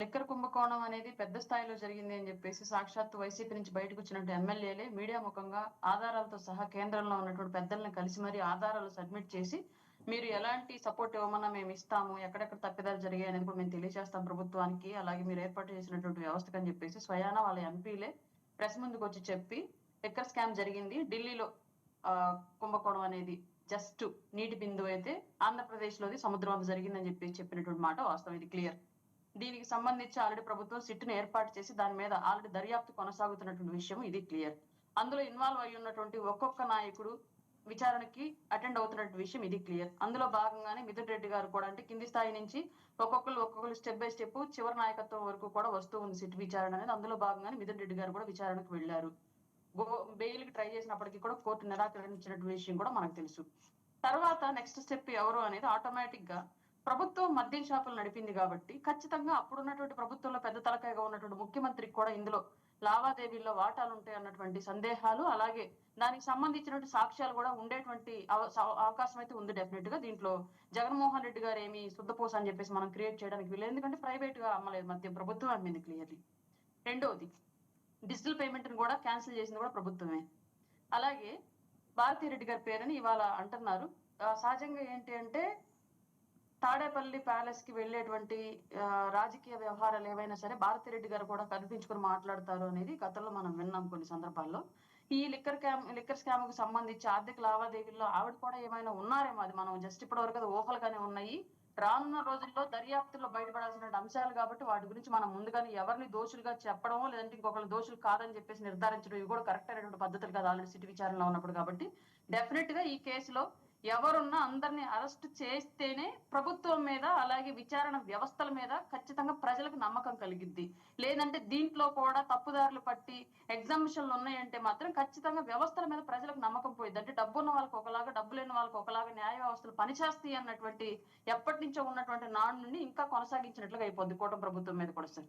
Liquor కుంభకోణం అనేది పెద్ద స్థాయిలో జరిగింది అని చెప్పేసి సాక్షాత్తు వైసీపీ నుంచి బయటకు వచ్చినట్టు ఎమ్మెల్యేలే మీడియా ముఖంగా ఆధారాలతో సహా కేంద్రంలో ఉన్నటువంటి పెద్దల్ని కలిసి మరీ ఆధారాలు సబ్మిట్ చేసి మీరు ఎలాంటి సపోర్ట్ ఇవ్వమన్నా మేము ఇస్తాము ఎక్కడెక్కడ తప్పిదాలు జరిగాయి అనేది కూడా మేము తెలియజేస్తాం ప్రభుత్వానికి అలాగే మీరు ఏర్పాటు చేసినటువంటి వ్యవస్థకు అని చెప్పేసి స్వయాన వాళ్ళ ఎంపీలే ప్రెస్ ముందుకు వచ్చి చెప్పి లిక్కర్ స్కామ్ జరిగింది. ఢిల్లీలో కుంభకోణం అనేది జస్ట్ నీటి బిందువు అయితే ఆంధ్రప్రదేశ్ లోది సముద్రం జరిగిందని చెప్పి చెప్పినటువంటి మాట వాస్తవం. ఇది క్లియర్. దీనికి సంబంధించి ఆల్రెడీ ప్రభుత్వం సిట్ను ఏర్పాటు చేసి దాని మీద ఆల్రెడీ దర్యాప్తు కొనసాగుతున్నటువంటి విషయం ఇది క్లియర్. అందులో ఇన్వాల్వ్ అయి ఉన్నటువంటి ఒక్కొక్క నాయకుడు విచారణకి అటెండ్ అవుతున్నటువంటి విషయం ఇది క్లియర్. అందులో భాగంగానే మిథున్ రెడ్డి గారు కూడా అంటే కింది స్థాయి నుంచి ఒక్కొక్కరు ఒక్కొక్కరు స్టెప్ బై స్టెప్ చివరి నాయకత్వం వరకు కూడా వస్తూ ఉంది సిట్ విచారణ అనేది. అందులో భాగంగానే మిథున్ రెడ్డి గారు కూడా విచారణకు వెళ్ళారు బెయిల్కి ట్రై చేసినప్పటికీ కూడా కోర్టు నిరాకరించినటువంటి విషయం కూడా మనకు తెలుసు. తర్వాత నెక్స్ట్ స్టెప్ ఎవరు అనేది ఆటోమేటిక్గా ప్రభుత్వం మద్యం షాపులు నడిపింది కాబట్టి ఖచ్చితంగా అప్పుడున్నటువంటి ప్రభుత్వంలో పెద్ద తలకాయగా ఉన్నటువంటి ముఖ్యమంత్రికి కూడా ఇందులో లావాదేవీల్లో వాటాలు ఉంటాయి అన్నటువంటి సందేహాలు అలాగే దానికి సంబంధించినటువంటి సాక్ష్యాలు కూడా ఉండేటువంటి అవ- అవకాశం అయితే ఉంది డెఫినెట్గా దీంట్లో జగన్మోహన్ రెడ్డి గారు ఏమి శుద్ధపోస అని చెప్పేసి మనం క్రియేట్ చేయడానికి వీలు ఎందుకంటే ప్రైవేట్గా అమ్మలేదు మధ్య ప్రభుత్వం అమ్మింది క్లియర్లీ. రెండవది డిజిటల్ పేమెంట్ని కూడా క్యాన్సిల్ చేసింది కూడా ప్రభుత్వమే. అలాగే భారతీ రెడ్డి గారి పేరుని ఇవాళ అంటున్నారు. సహజంగా ఏంటి అంటే తాడేపల్లి ప్యాలెస్కి వెళ్ళేటువంటి రాజకీయ వ్యవహారాలు ఏవైనా సరే భారతిరెడ్డి గారు కూడా కనిపించుకుని మాట్లాడతారు అనేది గతంలో మనం విన్నాం కొన్ని సందర్భాల్లో. ఈ లిక్కర్ క్యామ్ లిక్కర్ స్కామ్కు సంబంధించి ఆర్థిక లావాదేవీల్లో ఆవిడ కూడా ఏమైనా ఉన్నారేమో అది మనం జస్ట్ ఇప్పటి వరకు అది ఊహలుగానే ఉన్నాయి. రానున్న రోజుల్లో దర్యాప్తులో బయటపడాల్సిన అంశాలు కాబట్టి వాటి గురించి మనం ముందుగానే ఎవరిని దోషులుగా చెప్పడం లేదంటే ఇంకొకరు దోషులు కాదని చెప్పేసి నిర్ధారించడం ఇవి కూడా కరెక్ట్ అయినటువంటి పద్ధతులు కాదు ఆల్రెడీ సిటీ విచారణలో ఉన్నప్పుడు కాబట్టి డెఫినెట్గా ఈ కేసులో ఎవరున్నా అందరిని అరెస్ట్ చేస్తేనే ప్రభుత్వం మీద అలాగే విచారణ వ్యవస్థల మీద ఖచ్చితంగా ప్రజలకు నమ్మకం కలిగిద్ది. లేదంటే దీంట్లో కూడా తప్పుదారులు పట్టి ఎగ్జామిషన్లు ఉన్నాయంటే మాత్రం ఖచ్చితంగా వ్యవస్థల మీద ప్రజలకు నమ్మకం పోయింది అంటే డబ్బు ఉన్న వాళ్ళకి ఒకలాగా డబ్బు లేని వాళ్ళకి ఒకలాగా న్యాయ వ్యవస్థలు పనిచేస్తాయి అన్నటువంటి ఎప్పటి నుంచో ఉన్నటువంటి నాడు నుండి ఇంకా కొనసాగించినట్లుగా అయిపోద్ది కూటమి ప్రభుత్వం మీద కూడా సార్.